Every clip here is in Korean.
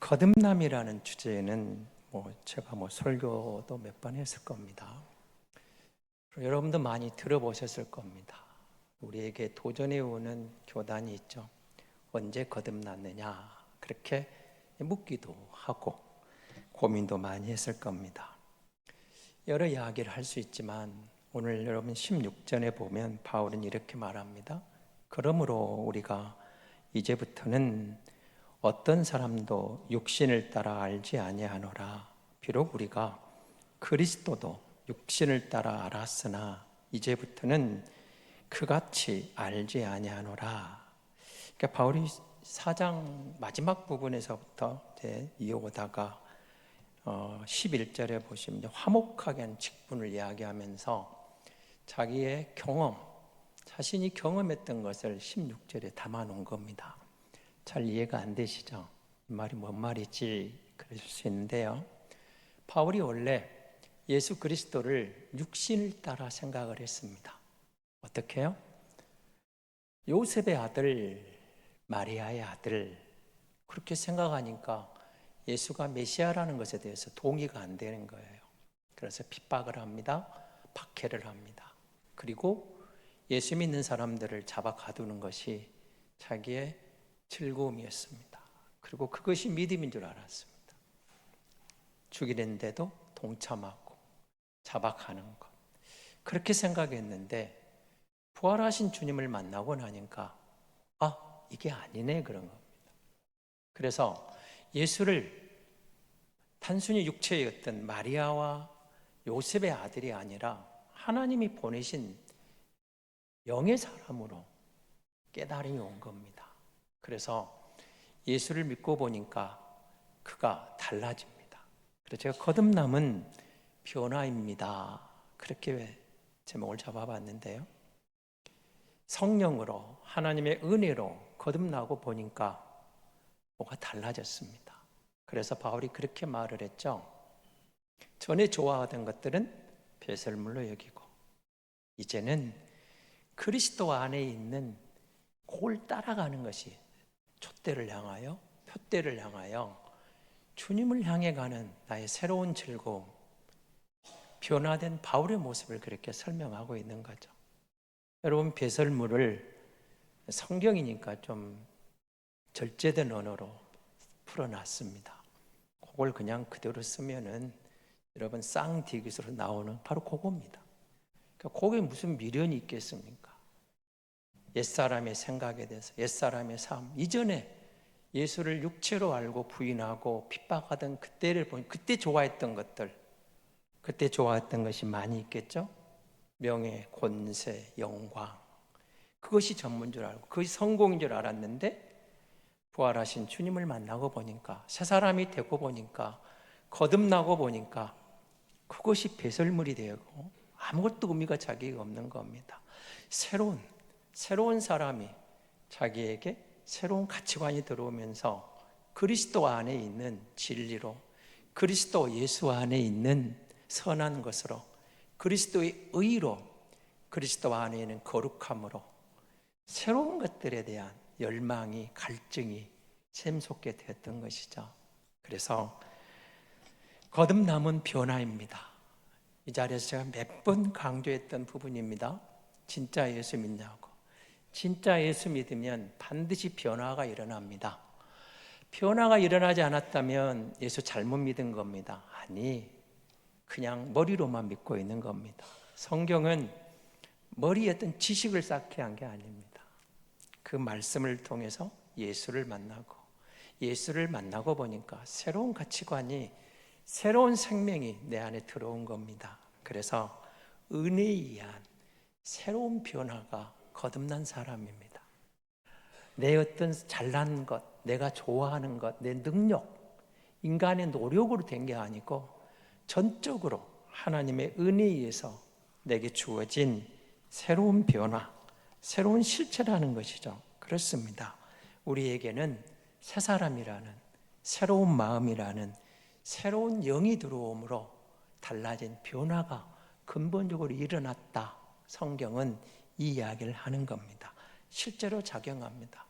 거듭남이라는 주제는 뭐 제가 뭐 설교도 몇 번 했을 겁니다. 여러분도 많이 들어보셨을 겁니다. 우리에게 도전해 오는 교단이 있죠. 언제 거듭났느냐 그렇게 묻기도 하고 고민도 많이 했을 겁니다. 여러 이야기를 할 수 있지만 오늘 여러분 16절에 보면 바울은 이렇게 말합니다. 그러므로 우리가 이제부터는 어떤 사람도 육신을 따라 알지 아니하노라. 비록 우리가 그리스도도 육신을 따라 알았으나 이제부터는 그같이 알지 아니하노라. 그러니까 바울이 사장 마지막 부분에서부터 이제 이어오다가 어 11절에 보시면 화목하게 한 직분을 이야기하면서 자기의 경험, 자신이 경험했던 것을 16절에 담아 놓은 겁니다. 잘 이해가 안 되시죠? 이 말이 뭔 말이지? 그러실 수 있는데요. 바울이 원래 예수 그리스도를 육신을 따라 생각을 했습니다. 어떻게요? 요셉의 아들, 마리아의 아들, 그렇게 생각하니까 예수가 메시아라는 것에 대해서 동의가 안 되는 거예요. 그래서 핍박을 합니다. 박해를 합니다. 그리고 예수 믿는 사람들을 잡아 가두는 것이 자기의 즐거움이었습니다. 그리고 그것이 믿음인 줄 알았습니다. 죽이는데도 동참하고 자박하는 것. 그렇게 생각했는데 부활하신 주님을 만나고 나니까 아, 이게 아니네 그런 겁니다. 그래서 예수를 단순히 어떤 마리아와 요셉의 아들이 아니라 하나님이 보내신 영의 사람으로 깨달음이 온 겁니다. 그래서 예수를 믿고 보니까 그가 달라집니다. 그래서 제가 거듭남은 변화입니다. 그렇게 제목을 잡아봤는데요. 성령으로 하나님의 은혜로 거듭나고 보니까 뭐가 달라졌습니다. 그래서 바울이 그렇게 말을 했죠. 전에 좋아하던 것들은 배설물로 여기고 이제는 그리스도 안에 있는 그걸 따라가는 것이 촛대를 향하여 표대를 향하여 주님을 향해 가는 나의 새로운 즐거움 변화된 바울의 모습을 그렇게 설명하고 있는 거죠. 여러분 배설물을 성경이니까 좀 절제된 언어로 풀어놨습니다. 그걸 그냥 그대로 쓰면은 여러분 쌍디귿으로 나오는 바로 그겁니다. 그러니까 그게 무슨 미련이 있겠습니까? 옛사람의 생각에 대해서 옛사람의 삶 이전에 예수를 육체로 알고 부인하고 핍박하던 그때를 보니 그때 좋아했던 것들 그때 좋아했던 것이 많이 있겠죠? 명예, 권세, 영광 그것이 전문 줄 알고 그것이 성공인 줄 알았는데 부활하신 주님을 만나고 보니까 새 사람이 되고 보니까 거듭나고 보니까 그것이 배설물이 되고 아무것도 의미가 자기가 없는 겁니다. 새로운 새로운 사람이 자기에게 새로운 가치관이 들어오면서 그리스도 안에 있는 진리로 그리스도 예수 안에 있는 선한 것으로 그리스도의 의로 그리스도 안에 있는 거룩함으로 새로운 것들에 대한 열망이 갈증이 샘솟게 되었던 것이죠. 그래서 거듭남은 변화입니다. 이 자리에서 제가 몇 번 강조했던 부분입니다. 진짜 예수 믿냐고. 진짜 예수 믿으면 반드시 변화가 일어납니다. 변화가 일어나지 않았다면 예수 잘못 믿은 겁니다. 아니, 그냥 머리로만 믿고 있는 겁니다. 성경은 머리에 어떤 지식을 쌓게 한 게 아닙니다. 그 말씀을 통해서 예수를 만나고 예수를 만나고 보니까 새로운 가치관이 새로운 생명이 내 안에 들어온 겁니다. 그래서 은혜에 의한 새로운 변화가 거듭난 사람입니다. 내 어떤 잘난 것, 내가 좋아하는 것, 내 능력, 인간의 노력으로 된 게 아니고 전적으로 하나님의 은혜에 의해서 내게 주어진 새로운 변화, 새로운 실체라는 것이죠. 그렇습니다. 우리에게는 새 사람이라는 새로운 마음이라는 새로운 영이 들어옴으로 달라진 변화가 근본적으로 일어났다. 성경은 이 이야기를 하는 겁니다. 실제로 작용합니다.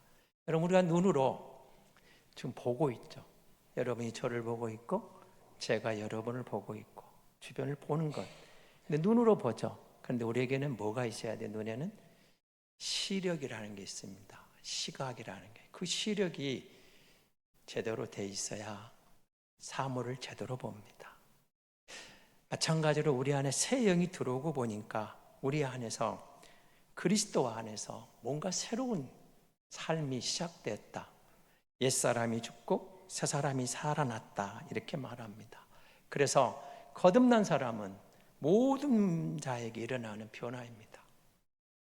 여러분 우리가 눈으로 지금 보고 있죠. 여러분이 저를 보고 있고 제가 여러분을 보고 있고 주변을 보는 것. 근데 눈으로 보죠. 그런데 우리에게는 뭐가 있어야 돼? 눈에는 시력이라는 게 있습니다. 시각이라는 게. 그 시력이 제대로 돼 있어야 사물을 제대로 봅니다. 마찬가지로 우리 안에 새 영이 들어오고 보니까 우리 안에서 그리스도 안에서 뭔가 새로운 삶이 시작됐다. 옛사람이 죽고 새 사람이 살아났다. 이렇게 말합니다. 그래서 거듭난 사람은 모든 자에게 일어나는 변화입니다.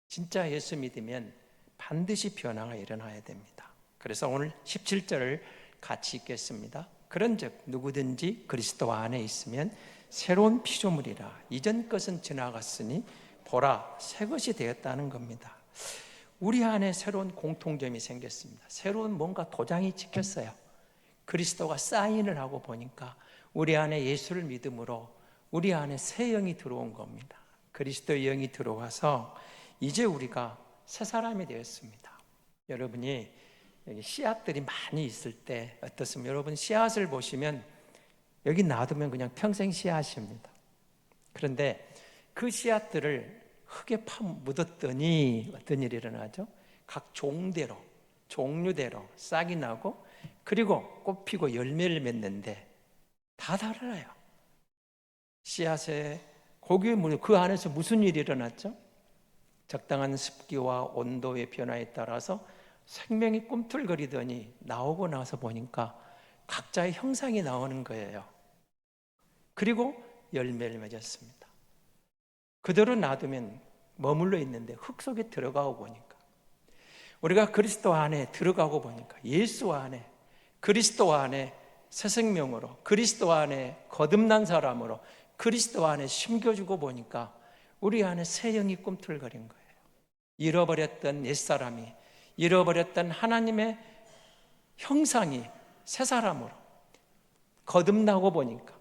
진짜 예수 믿으면 반드시 변화가 일어나야 됩니다. 그래서 오늘 17절을 같이 읽겠습니다. 그런즉 누구든지 그리스도 안에 있으면 새로운 피조물이라 이전 것은 지나갔으니 보라 새 것이 되었다는 겁니다. 우리 안에 새로운 공통점이 생겼습니다. 새로운 뭔가 도장이 찍혔어요. 그리스도가 사인을 하고 보니까 우리 안에 예수를 믿음으로 우리 안에 새 영이 들어온 겁니다. 그리스도의 영이 들어와서 이제 우리가 새 사람이 되었습니다. 여러분이 여기 씨앗들이 많이 있을 때 어떻습니까? 여러분 씨앗을 보시면 여기 놔두면 그냥 평생 씨앗입니다. 그런데 그 씨앗들을 흙에 파 묻었더니 어떤 일이 일어나죠? 각 종대로, 종류대로 싹이 나고 그리고 꽃 피고 열매를 맺는데 다 달라요. 씨앗에 고기의 물, 그 안에서 무슨 일이 일어났죠? 적당한 습기와 온도의 변화에 따라서 생명이 꿈틀거리더니 나오고 나서 보니까 각자의 형상이 나오는 거예요. 그리고 열매를 맺었습니다. 그대로 놔두면 머물러 있는데 흙 속에 들어가고 보니까 우리가 그리스도 안에 들어가고 보니까 예수 안에 그리스도 안에 새 생명으로 그리스도 안에 거듭난 사람으로 그리스도 안에 심겨주고 보니까 우리 안에 새 영이 꿈틀거린 거예요. 잃어버렸던 옛사람이 잃어버렸던 하나님의 형상이 새 사람으로 거듭나고 보니까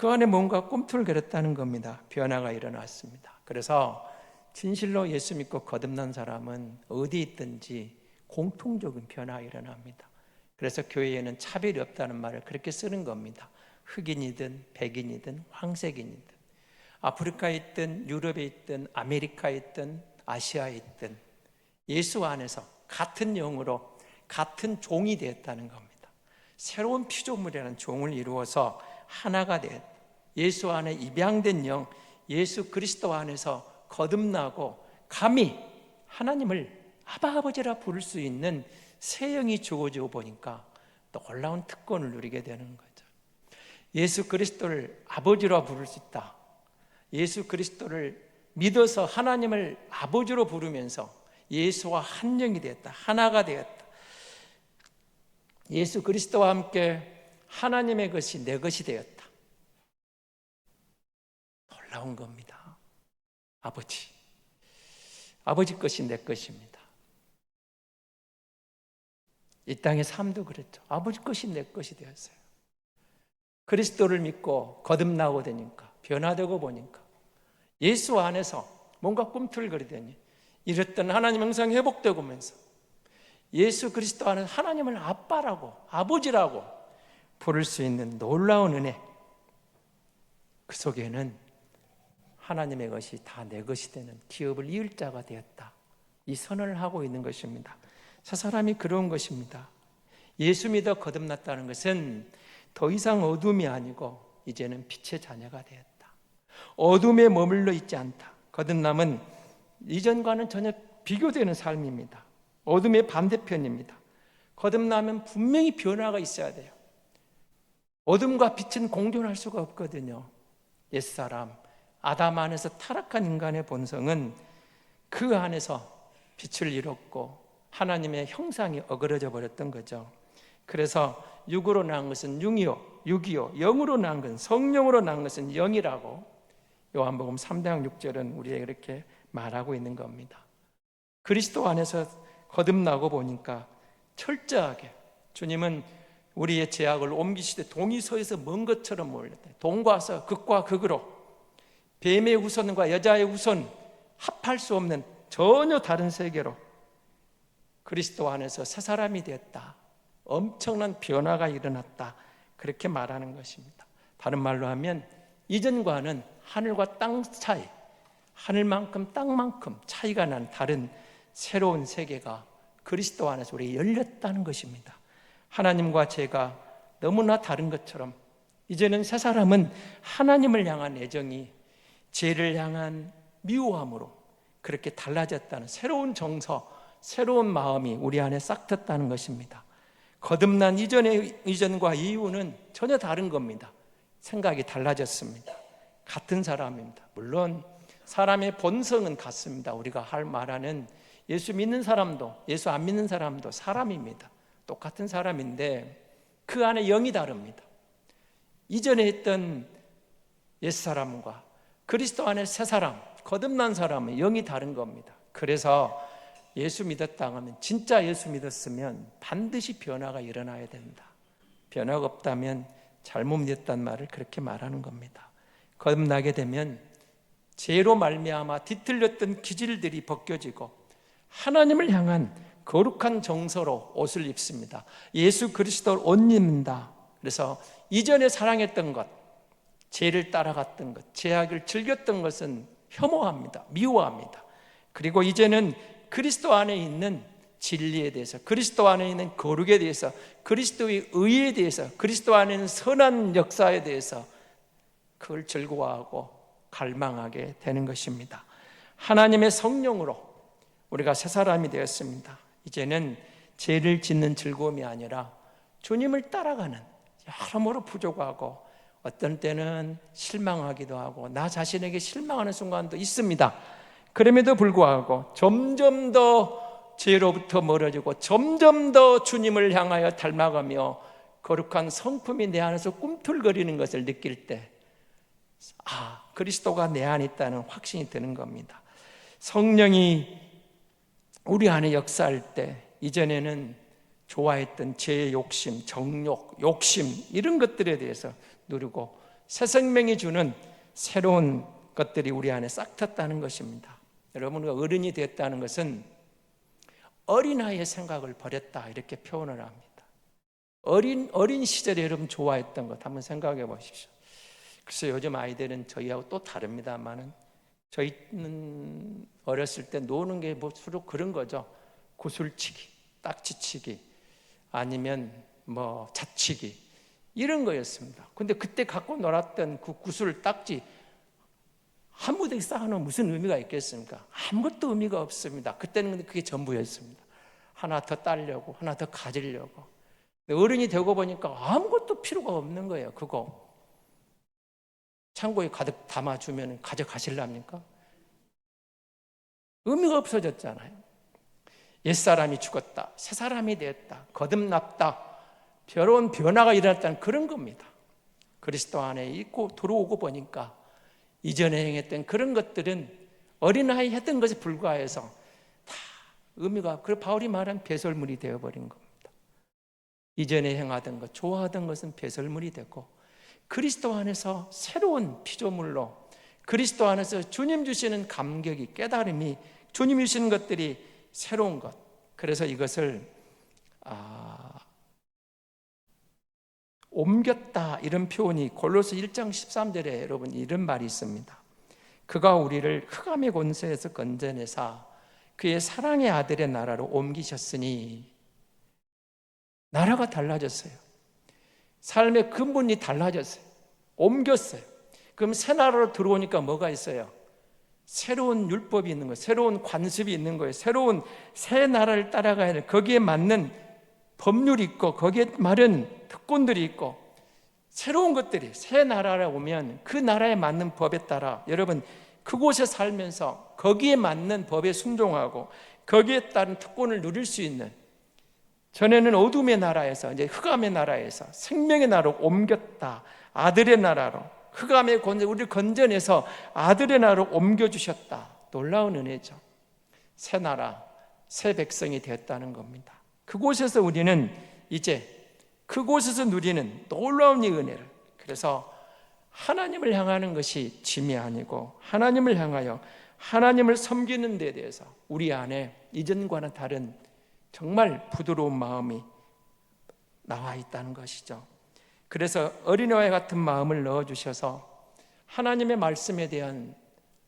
그 안에 뭔가 꿈틀거렸다는 겁니다. 변화가 일어났습니다. 그래서 진실로 예수 믿고 거듭난 사람은 어디 있든지 공통적인 변화가 일어납니다. 그래서 교회에는 차별이 없다는 말을 그렇게 쓰는 겁니다. 흑인이든 백인이든 황색인이든 아프리카에 있든 유럽에 있든 아메리카에 있든 아시아에 있든 예수 안에서 같은 영으로 같은 종이 되었다는 겁니다. 새로운 피조물이라는 종을 이루어서 하나가 되었다. 예수 안에 입양된 영, 예수 그리스도 안에서 거듭나고 감히 하나님을 아바 아버지라 부를 수 있는 새 영이 주어지고 보니까 놀라운 특권을 누리게 되는 거죠. 예수 그리스도를 아버지로 부를 수 있다. 예수 그리스도를 믿어서 하나님을 아버지로 부르면서 예수와 한 영이 되었다. 하나가 되었다. 예수 그리스도와 함께 하나님의 것이 내 것이 되었다. 놀라운 겁니다. 아버지. 아버지 것이 내 것입니다. 이 땅의 삶도 그랬죠. 아버지 것이 내 것이 되었어요. 그리스도를 믿고 거듭나고 되니까 변화되고 보니까 예수 안에서 뭔가 꿈틀거리더니 이랬던 하나님 형상이 회복되고면서 예수 그리스도 안에 하나님을 아빠라고 아버지라고 부를 수 있는 놀라운 은혜 그 속에는 하나님의 것이 다 내 것이 되는 기업을 이을 자가 되었다. 이 선언을 하고 있는 것입니다. 저 사람이 그런 것입니다. 예수 믿어 거듭났다는 것은 더 이상 어둠이 아니고 이제는 빛의 자녀가 되었다. 어둠에 머물러 있지 않다. 거듭남은 이전과는 전혀 비교되는 삶입니다. 어둠의 반대편입니다. 거듭나면 분명히 변화가 있어야 돼요. 어둠과 빛은 공존할 수가 없거든요. 옛사람, 아담 안에서 타락한 인간의 본성은 그 안에서 빛을 잃었고 하나님의 형상이 어그러져 버렸던 거죠. 그래서 육으로 난 것은 육이요, 육이요, 영으로 난 것은 성령으로 난 것은 영이라고 요한복음 3장 6절은 우리에게 이렇게 말하고 있는 겁니다. 그리스도 안에서 거듭나고 보니까 철저하게 주님은 우리의 제약을 옮기시되 동이서에서 먼 것처럼 몰렸다. 동과 서, 극과 극으로 뱀의 후손과 여자의 후손 합할 수 없는 전혀 다른 세계로 그리스도 안에서 새 사람이 되었다. 엄청난 변화가 일어났다. 그렇게 말하는 것입니다. 다른 말로 하면 이전과는 하늘과 땅 차이, 하늘만큼 땅만큼 차이가 난 다른 새로운 세계가 그리스도 안에서 우리에게 열렸다는 것입니다. 하나님과 제가 너무나 다른 것처럼 이제는 새 사람은 하나님을 향한 애정이 죄를 향한 미워함으로 그렇게 달라졌다는 새로운 정서, 새로운 마음이 우리 안에 싹 텄다는 것입니다. 거듭난 이전의 이전과 이후는 전혀 다른 겁니다. 생각이 달라졌습니다. 같은 사람입니다. 물론 사람의 본성은 같습니다. 우리가 할 말하는 예수 믿는 사람도 예수 안 믿는 사람도 사람입니다. 똑같은 사람인데 그 안에 영이 다릅니다. 이전에 했던 옛사람과 그리스도 안에 새 사람, 거듭난 사람은 영이 다른 겁니다. 그래서 예수 믿었다 하면 진짜 예수 믿었으면 반드시 변화가 일어나야 된다. 변화가 없다면 잘못 믿었단 말을 그렇게 말하는 겁니다. 거듭나게 되면 죄로 말미암아 뒤틀렸던 기질들이 벗겨지고 하나님을 향한 거룩한 정서로 옷을 입습니다. 예수 그리스도를 옷 입는다. 그래서 이전에 사랑했던 것, 죄를 따라갔던 것, 죄악을 즐겼던 것은 혐오합니다. 미워합니다. 그리고 이제는 그리스도 안에 있는 진리에 대해서, 그리스도 안에 있는 거룩에 대해서, 그리스도의 의에 대해서, 그리스도 안에 있는 선한 역사에 대해서 그걸 즐거워하고 갈망하게 되는 것입니다. 하나님의 성령으로 우리가 새 사람이 되었습니다. 이제는 죄를 짓는 즐거움이 아니라 주님을 따라가는 여러모로 부족하고 어떤 때는 실망하기도 하고 나 자신에게 실망하는 순간도 있습니다. 그럼에도 불구하고 점점 더 죄로부터 멀어지고 점점 더 주님을 향하여 닮아가며 거룩한 성품이 내 안에서 꿈틀거리는 것을 느낄 때, 아, 그리스도가 내 안에 있다는 확신이 드는 겁니다. 성령이 우리 안에 역사할 때, 이전에는 좋아했던 제 욕심, 정욕, 욕심, 이런 것들에 대해서 누리고 새 생명이 주는 새로운 것들이 우리 안에 싹 텄다는 것입니다. 여러분, 우리가 어른이 됐다는 것은 어린아이의 생각을 버렸다 이렇게 표현을 합니다. 어린 어린 시절에 여러분 좋아했던 것 한번 생각해 보십시오. 그래서 요즘 아이들은 저희하고 또 다릅니다만은 저희는 어렸을 때 노는 게 뭐 주로 그런 거죠. 구슬치기, 딱지치기, 아니면 뭐 자치기 이런 거였습니다. 근데 그때 갖고 놀았던 그 구슬, 딱지 한 무더기 쌓아놓으면 무슨 의미가 있겠습니까? 아무것도 의미가 없습니다. 그때는 그게 전부였습니다. 하나 더 따려고, 하나 더 가지려고. 어른이 되고 보니까 아무것도 필요가 없는 거예요. 그거 창고에 가득 담아주면 가져가실랍니까? 의미가 없어졌잖아요. 옛사람이 죽었다. 새사람이 되었다. 거듭났다. 새로운 변화가 일어났다는 그런 겁니다. 그리스도 안에 있고 들어오고 보니까 이전에 행했던 그런 것들은 어린아이 했던 것에 불과해서 다 의미가 그 바울이 말한 배설물이 되어버린 겁니다. 이전에 행하던 것, 좋아하던 것은 배설물이 되고 그리스도 안에서 새로운 피조물로 그리스도 안에서 주님 주시는 감격이 깨달음이 주님 주시는 것들이 새로운 것. 그래서 이것을 아, 옮겼다 이런 표현이 골로새 1장 13절에 여러분 이런 말이 있습니다. 그가 우리를 흑암의 권세에서 건져내사 그의 사랑의 아들의 나라로 옮기셨으니 나라가 달라졌어요. 삶의 근본이 달라졌어요. 옮겼어요. 그럼 새 나라로 들어오니까 뭐가 있어요? 새로운 율법이 있는 거예요. 새로운 관습이 있는 거예요. 새로운 새 나라를 따라가야 돼. 거기에 맞는 법률이 있고 거기에 맞은 특권들이 있고 새로운 것들이 새 나라에 오면 그 나라에 맞는 법에 따라 여러분 그곳에 살면서 거기에 맞는 법에 순종하고 거기에 따른 특권을 누릴 수 있는 전에는 어둠의 나라에서 이제 흑암의 나라에서 생명의 나라로 옮겼다. 아들의 나라로 흑암의 권세 우리를 건져내서 아들의 나라로 옮겨 주셨다. 놀라운 은혜죠. 새 나라, 새 백성이 되었다는 겁니다. 그곳에서 우리는 이제 그곳에서 누리는 놀라운 이 은혜를 그래서 하나님을 향하는 것이 짐이 아니고 하나님을 향하여 하나님을 섬기는 데 대해서 우리 안에 이전과는 다른 정말 부드러운 마음이 나와 있다는 것이죠. 그래서 어린아이 같은 마음을 넣어 주셔서 하나님의 말씀에 대한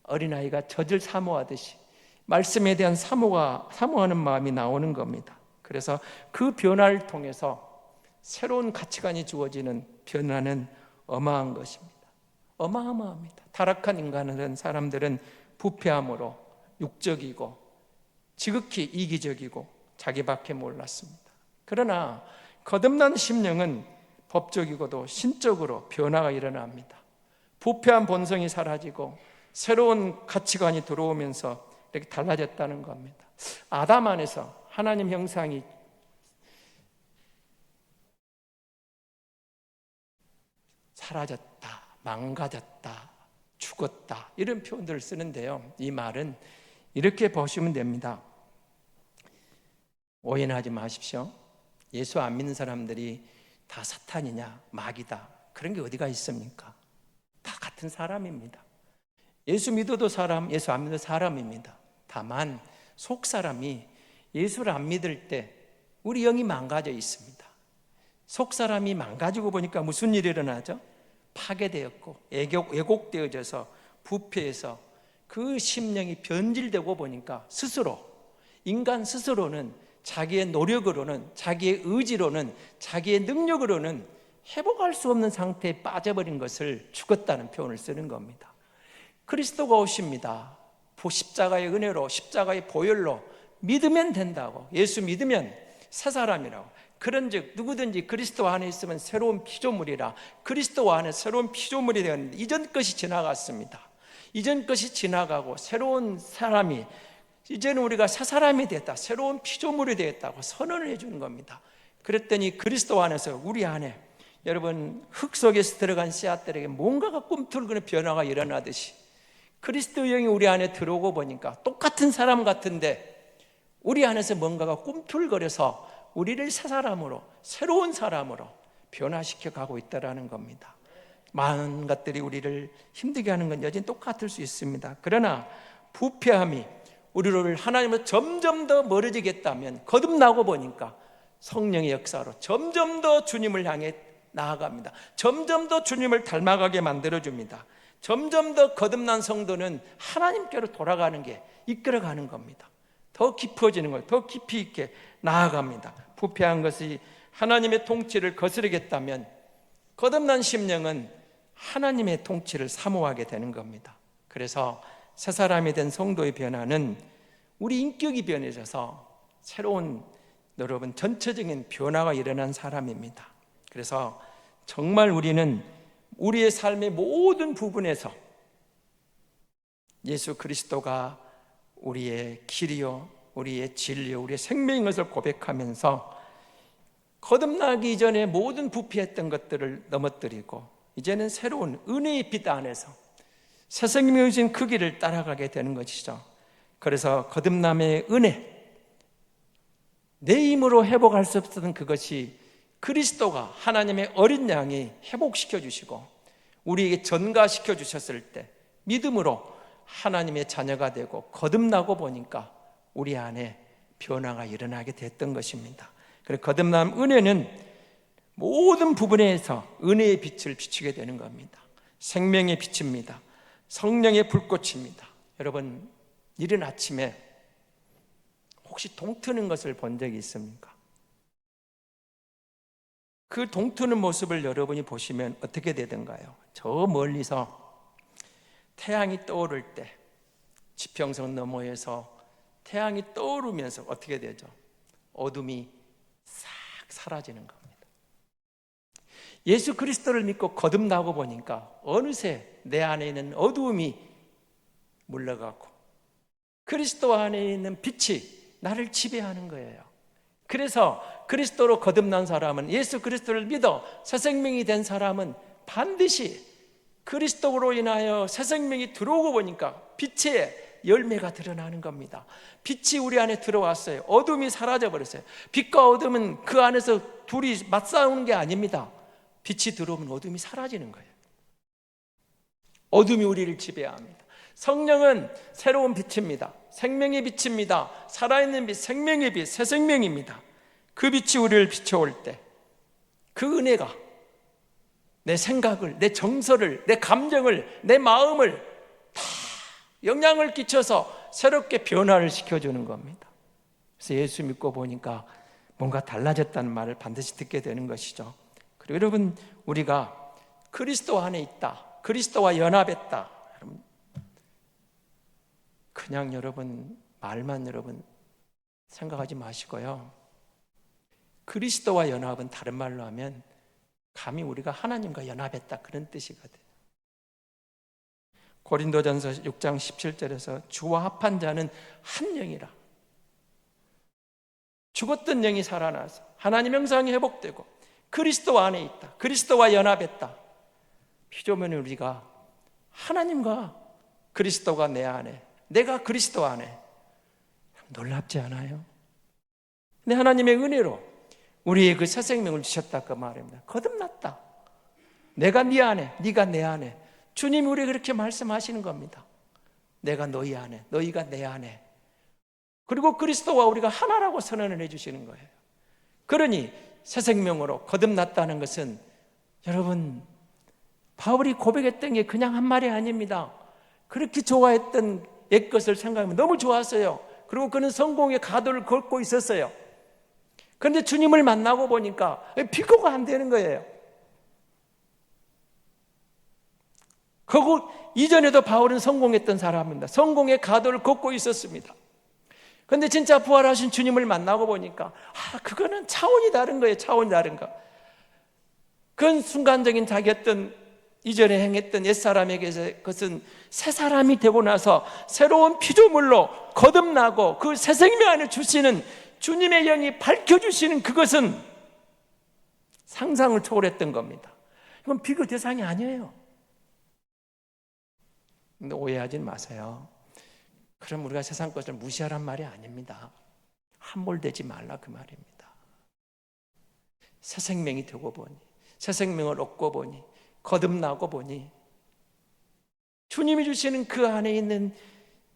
어린아이가 젖을 사모하듯이 말씀에 대한 사모가 사모하는 마음이 나오는 겁니다. 그래서 그 변화를 통해서 새로운 가치관이 주어지는 변화는 어마한 것입니다. 어마어마합니다. 타락한 인간은 사람들은 부패함으로 육적이고 지극히 이기적이고 자기밖에 몰랐습니다. 그러나 거듭난 심령은 법적이고도 신적으로 변화가 일어납니다. 부패한 본성이 사라지고 새로운 가치관이 들어오면서 이렇게 달라졌다는 겁니다. 아담 안에서 하나님 형상이 사라졌다, 망가졌다, 죽었다 이런 표현들을 쓰는데요. 이 말은 이렇게 보시면 됩니다. 오해는 하지 마십시오. 예수 안 믿는 사람들이 다 사탄이냐, 마귀다 그런 게 어디가 있습니까? 다 같은 사람입니다. 예수 믿어도 사람, 예수 안 믿어도 사람입니다. 다만 속 사람이 예수를 안 믿을 때 우리 영이 망가져 있습니다. 속 사람이 망가지고 보니까 무슨 일이 일어나죠? 파괴되었고 애곡, 왜곡되어져서 부패해서 그 심령이 변질되고 보니까 스스로 인간 스스로는 자기의 노력으로는 자기의 의지로는 자기의 능력으로는 회복할 수 없는 상태에 빠져버린 것을 죽었다는 표현을 쓰는 겁니다. 그리스도가 오십니다. 십자가의 은혜로 십자가의 보혈로 믿으면 된다고 예수 믿으면 새 사람이라고 그런즉 누구든지 그리스도 안에 있으면 새로운 피조물이라 그리스도 안에 새로운 피조물이 되었는데 이전 것이 지나갔습니다. 이전 것이 지나가고 새로운 사람이 이제는 우리가 새 사람이 됐다. 새로운 피조물이 되었다고 선언을 해 주는 겁니다. 그랬더니 그리스도 안에서 우리 안에 여러분 흙 속에서 들어간 씨앗들에게 뭔가가 꿈틀거리는 변화가 일어나듯이 그리스도 영이 우리 안에 들어오고 보니까 똑같은 사람 같은데 우리 안에서 뭔가가 꿈틀거려서 우리를 새 사람으로 새로운 사람으로 변화시켜 가고 있다라는 겁니다. 많은 것들이 우리를 힘들게 하는 건 여전히 똑같을 수 있습니다. 그러나 부패함이 우리를 하나님을 점점 더 멀어지겠다면 거듭나고 보니까 성령의 역사로 점점 더 주님을 향해 나아갑니다. 점점 더 주님을 닮아가게 만들어 줍니다. 점점 더 거듭난 성도는 하나님께로 돌아가는 게 이끌어가는 겁니다. 더 깊어지는 거예요. 더 깊이 있게 나아갑니다. 부패한 것이 하나님의 통치를 거스르겠다면 거듭난 심령은 하나님의 통치를 사모하게 되는 겁니다. 그래서 새 사람이 된 성도의 변화는 우리 인격이 변해져서 새로운 여러분 전체적인 변화가 일어난 사람입니다. 그래서 정말 우리는 우리의 삶의 모든 부분에서 예수 그리스도가 우리의 길이요, 우리의 진리요, 우리의 생명인 것을 고백하면서 거듭나기 전에 모든 부패했던 것들을 넘어뜨리고 이제는 새로운 은혜의 빛 안에서 새 생명의 진 크기를 따라가게 되는 것이죠. 그래서 거듭남의 은혜, 내 힘으로 회복할 수 없었던 그것이 그리스도가 하나님의 어린 양이 회복시켜 주시고 우리에게 전가시켜 주셨을 때 믿음으로 하나님의 자녀가 되고 거듭나고 보니까 우리 안에 변화가 일어나게 됐던 것입니다. 그래 거듭남 은혜는 모든 부분에서 은혜의 빛을 비추게 되는 겁니다. 생명의 빛입니다. 성령의 불꽃입니다. 여러분, 이른 아침에 혹시 동트는 것을 본 적이 있습니까? 그 동트는 모습을 여러분이 보시면 어떻게 되던가요? 저 멀리서 태양이 떠오를 때 지평선 너머에서 태양이 떠오르면서 어떻게 되죠? 어둠이 싹 사라지는 겁니다. 예수 그리스도를 믿고 거듭나고 보니까 어느새 내 안에 있는 어두움이 물러가고 그리스도 안에 있는 빛이 나를 지배하는 거예요. 그래서 그리스도로 거듭난 사람은 예수 그리스도를 믿어 새 생명이 된 사람은 반드시 그리스도로 인하여 새 생명이 들어오고 보니까 빛의 열매가 드러나는 겁니다. 빛이 우리 안에 들어왔어요. 어둠이 사라져 버렸어요. 빛과 어둠은 그 안에서 둘이 맞싸우는 게 아닙니다. 빛이 들어오면 어둠이 사라지는 거예요. 어둠이 우리를 지배합니다. 성령은 새로운 빛입니다. 생명의 빛입니다. 살아있는 빛, 생명의 빛, 새 생명입니다. 그 빛이 우리를 비춰올 때, 그 은혜가 내 생각을, 내 정서를, 내 감정을, 내 마음을 다 영향을 끼쳐서 새롭게 변화를 시켜주는 겁니다. 그래서 예수 믿고 보니까 뭔가 달라졌다는 말을 반드시 듣게 되는 것이죠. 그리고 여러분, 우리가 그리스도 안에 있다. 그리스도와 연합했다. 여러분, 그냥 여러분, 말만 여러분 생각하지 마시고요. 그리스도와 연합은 다른 말로 하면 감히 우리가 하나님과 연합했다 그런 뜻이거든요. 고린도전서 6장 17절에서 주와 합한 자는 한 영이라. 죽었던 영이 살아나서 하나님 형상이 회복되고 그리스도 안에 있다. 그리스도와 연합했다. 피조면 우리가 하나님과 그리스도가 내 안에, 내가 그리스도 안에 놀랍지 않아요? 근데 하나님의 은혜로 우리의 그 새 생명을 주셨다 그 말입니다. 거듭났다. 내가 네 안에, 네가 내 안에. 주님이 우리 그렇게 말씀하시는 겁니다. 내가 너희 안에, 너희가 내 안에. 그리고 그리스도와 우리가 하나라고 선언을 해주시는 거예요. 그러니 새 생명으로 거듭났다는 것은 여러분 바울이 고백했던 게 그냥 한 말이 아닙니다. 그렇게 좋아했던 옛 것을 생각하면 너무 좋았어요. 그리고 그는 성공의 가도를 걷고 있었어요. 그런데 주님을 만나고 보니까 비교가 안 되는 거예요. 그거 이전에도 바울은 성공했던 사람입니다. 성공의 가도를 걷고 있었습니다. 근데 진짜 부활하신 주님을 만나고 보니까 아 그거는 차원이 다른 거예요. 차원이 다른 거. 그건 순간적인 자기 어떤 이전에 행했던 옛사람에게 그것은 새 사람이 되고 나서 새로운 피조물로 거듭나고 그 새 생명 안에 주시는 주님의 영이 밝혀주시는 그것은 상상을 초월했던 겁니다. 이건 비교 대상이 아니에요. 근데 오해하지 마세요. 그럼 우리가 세상 것을 무시하란 말이 아닙니다. 함몰되지 말라 그 말입니다. 새 생명이 되고 보니, 새 생명을 얻고 보니, 거듭나고 보니, 주님이 주시는 그 안에 있는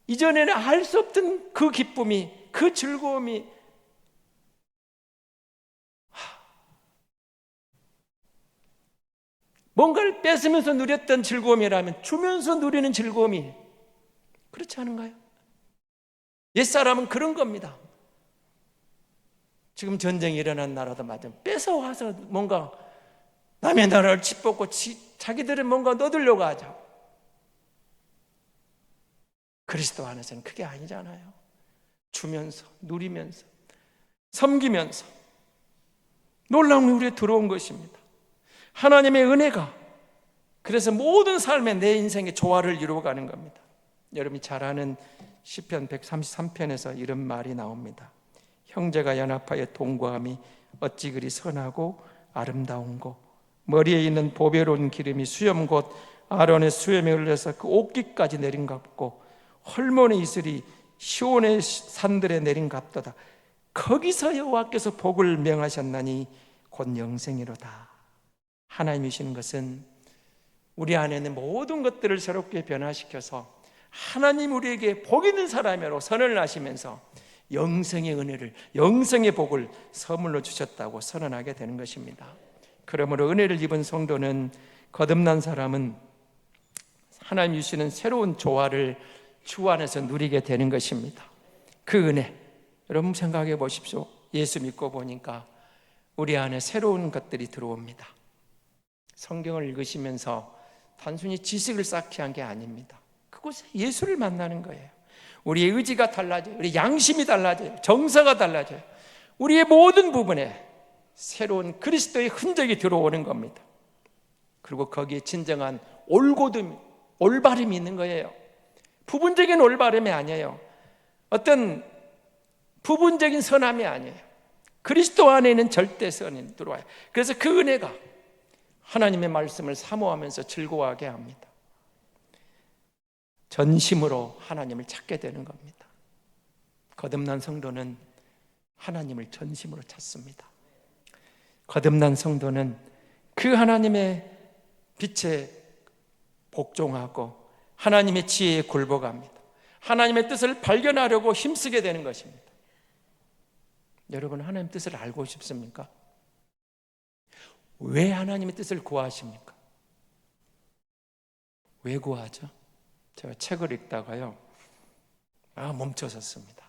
이전에는 알 수 없던 그 기쁨이, 그 즐거움이 뭔가를 뺏으면서 누렸던 즐거움이라면 주면서 누리는 즐거움이 그렇지 않은가요? 옛사람은 그런 겁니다. 지금 전쟁이 일어난 나라도 맞아. 뺏어와서 뭔가 남의 나라를 짓벗고 자기들은 뭔가 넣으려고 하죠. 그리스도 안에서는 그게 아니잖아요. 주면서, 누리면서, 섬기면서 놀라운 우리에 들어온 것입니다. 하나님의 은혜가 그래서 모든 삶의 내 인생의 조화를 이루어가는 겁니다. 여러분이 잘 아는 시편 133편에서 이런 말이 나옵니다. 형제가 연합하여 동거함이 어찌 그리 선하고 아름다운고 머리에 있는 보배로운 기름이 수염 곧 아론의 수염에 흘려서 그 옷깃까지 내린 같고 헐몬의 이슬이 시온의 산들에 내린 같도다. 거기서 여호와께서 복을 명하셨나니 곧 영생이로다. 하나님이시는 것은 우리 안에 있는 모든 것들을 새롭게 변화시켜서 하나님 우리에게 복 있는 사람으로 선언을 하시면서 영생의 은혜를, 영생의 복을 선물로 주셨다고 선언하게 되는 것입니다. 그러므로 은혜를 입은 성도는 거듭난 사람은 하나님 주시는 새로운 조화를 주 안에서 누리게 되는 것입니다. 그 은혜, 여러분 생각해 보십시오. 예수 믿고 보니까 우리 안에 새로운 것들이 들어옵니다. 성경을 읽으시면서 단순히 지식을 쌓기 한게 아닙니다. 그곳에 예수를 만나는 거예요. 우리의 의지가 달라져요. 우리 양심이 달라져요. 정서가 달라져요. 우리의 모든 부분에 새로운 그리스도의 흔적이 들어오는 겁니다. 그리고 거기에 진정한 올곧음, 올바름이 있는 거예요. 부분적인 올바름이 아니에요. 어떤 부분적인 선함이 아니에요. 그리스도 안에 있는 절대 선이 들어와요. 그래서 그 은혜가 하나님의 말씀을 사모하면서 즐거워하게 합니다. 전심으로 하나님을 찾게 되는 겁니다. 거듭난 성도는 하나님을 전심으로 찾습니다. 거듭난 성도는 그 하나님의 빛에 복종하고 하나님의 지혜에 굴복합니다. 하나님의 뜻을 발견하려고 힘쓰게 되는 것입니다. 여러분 하나님 뜻을 알고 싶습니까? 왜 하나님의 뜻을 구하십니까? 왜 구하죠? 제가 책을 읽다가요. 아, 멈춰섰습니다.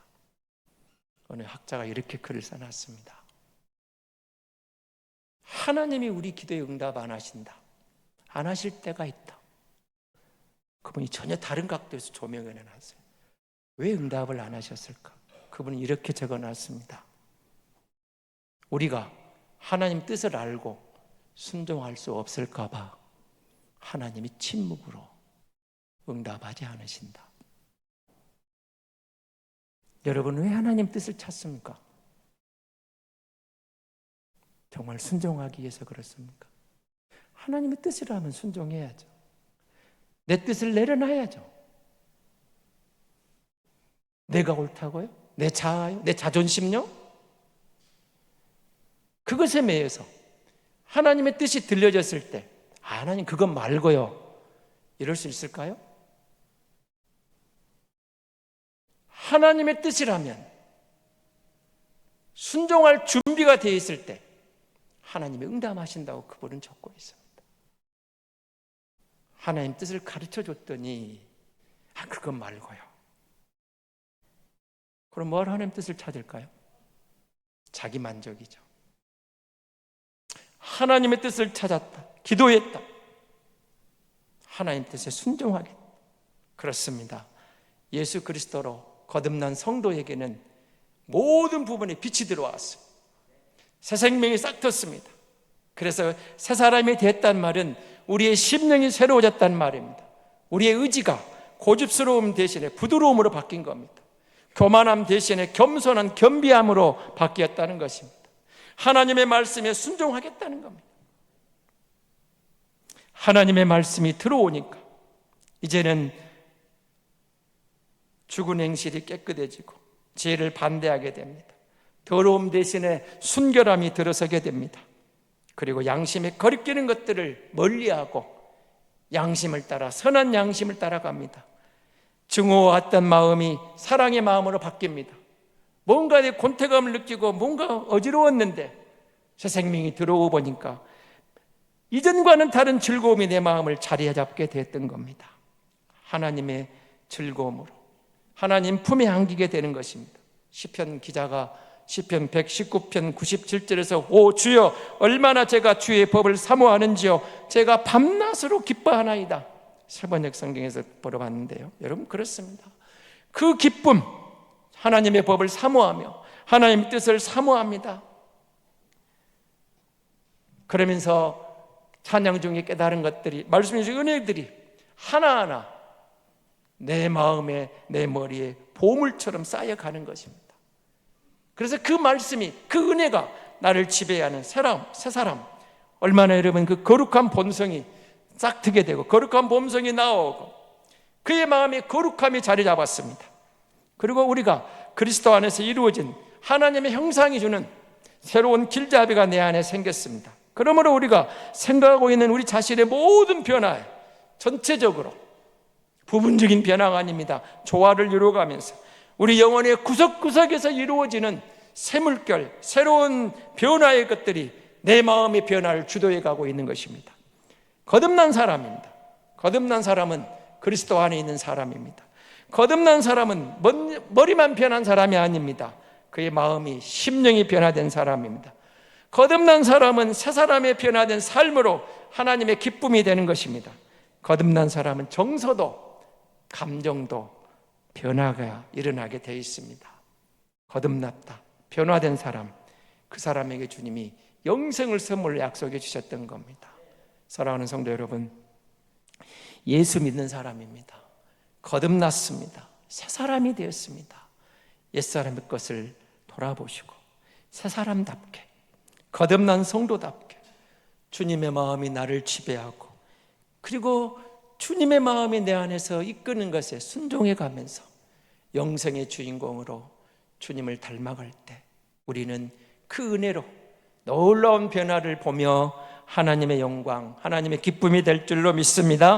어느 학자가 이렇게 글을 써놨습니다. 하나님이 우리 기도에 응답 안 하신다. 안 하실 때가 있다. 그분이 전혀 다른 각도에서 조명해 놨어요. 왜 응답을 안 하셨을까? 그분은 이렇게 적어 놨습니다. 우리가 하나님 뜻을 알고 순종할 수 없을까봐 하나님이 침묵으로 응답하지 않으신다. 여러분, 왜 하나님 뜻을 찾습니까? 정말 순종하기 위해서 그렇습니까? 하나님의 뜻이라면 순종해야죠. 내 뜻을 내려놔야죠. 내가 옳다고요? 내 자아요? 내 자존심요? 그것에 매여서 하나님의 뜻이 들려졌을 때 아, 하나님 그것 말고요. 이럴 수 있을까요? 하나님의 뜻이라면 순종할 준비가 되어 있을 때 하나님이 응답하신다고 그분은 적고 있습니다. 하나님 뜻을 가르쳐 줬더니 아 그건 말고요. 그럼 뭘 하나님 뜻을 찾을까요? 자기 만족이죠. 하나님의 뜻을 찾았다. 기도했다. 하나님 뜻에 순종하겠다. 그렇습니다. 예수 그리스도로 거듭난 성도에게는 모든 부분에 빛이 들어왔어요. 새 생명이 싹 텄습니다. 그래서 새 사람이 됐단 말은 우리의 심령이 새로워졌단 말입니다. 우리의 의지가 고집스러움 대신에 부드러움으로 바뀐 겁니다. 교만함 대신에 겸손한 겸비함으로 바뀌었다는 것입니다. 하나님의 말씀에 순종하겠다는 겁니다. 하나님의 말씀이 들어오니까 이제는 죽은 행실이 깨끗해지고 죄를 반대하게 됩니다. 더러움 대신에 순결함이 들어서게 됩니다. 그리고 양심에 거리끼는 것들을 멀리하고 양심을 따라 선한 양심을 따라갑니다. 증오왔던 마음이 사랑의 마음으로 바뀝니다. 뭔가 내 곤태감을 느끼고 뭔가 어지러웠는데 새 생명이 들어오 보니까 이전과는 다른 즐거움이 내 마음을 자리 잡게 됐던 겁니다. 하나님의 즐거움으로 하나님 품에 안기게 되는 것입니다. 시편 기자가 시편 119편 97절에서 오 주여 얼마나 제가 주의 법을 사모하는지요 제가 밤낮으로 기뻐하나이다. 세번역 성경에서 보러 봤는데요. 여러분 그렇습니다. 그 기쁨 하나님의 법을 사모하며 하나님의 뜻을 사모합니다. 그러면서 찬양 중에 깨달은 것들이 말씀 중 은혜들이 하나하나 내 마음에 내 머리에 보물처럼 쌓여가는 것입니다. 그래서 그 말씀이 그 은혜가 나를 지배하는 사람, 새 사람 얼마나 여러분 그 거룩한 본성이 싹 트게 되고 거룩한 본성이 나오고 그의 마음에 거룩함이 자리 잡았습니다. 그리고 우리가 그리스도 안에서 이루어진 하나님의 형상이 주는 새로운 길잡이가 내 안에 생겼습니다. 그러므로 우리가 생각하고 있는 우리 자신의 모든 변화에 전체적으로 부분적인 변화가 아닙니다. 조화를 이루어가면서 우리 영혼의 구석구석에서 이루어지는 새물결, 새로운 변화의 것들이 내 마음의 변화를 주도해 가고 있는 것입니다. 거듭난 사람입니다. 거듭난 사람은 그리스도 안에 있는 사람입니다. 거듭난 사람은 머리만 변한 사람이 아닙니다. 그의 마음이 심령이 변화된 사람입니다. 거듭난 사람은 새 사람의 변화된 삶으로 하나님의 기쁨이 되는 것입니다. 거듭난 사람은 정서도 감정도 변화가 일어나게 되어 있습니다. 거듭났다. 변화된 사람. 그 사람에게 주님이 영생을 선물로 약속해 주셨던 겁니다. 사랑하는 성도 여러분, 예수 믿는 사람입니다. 거듭났습니다. 새 사람이 되었습니다. 옛사람의 것을 돌아보시고 새 사람답게 거듭난 성도답게 주님의 마음이 나를 지배하고 그리고 주님의 마음이 내 안에서 이끄는 것에 순종해 가면서 영생의 주인공으로 주님을 닮아갈 때 우리는 그 은혜로 놀라운 변화를 보며 하나님의 영광, 하나님의 기쁨이 될 줄로 믿습니다.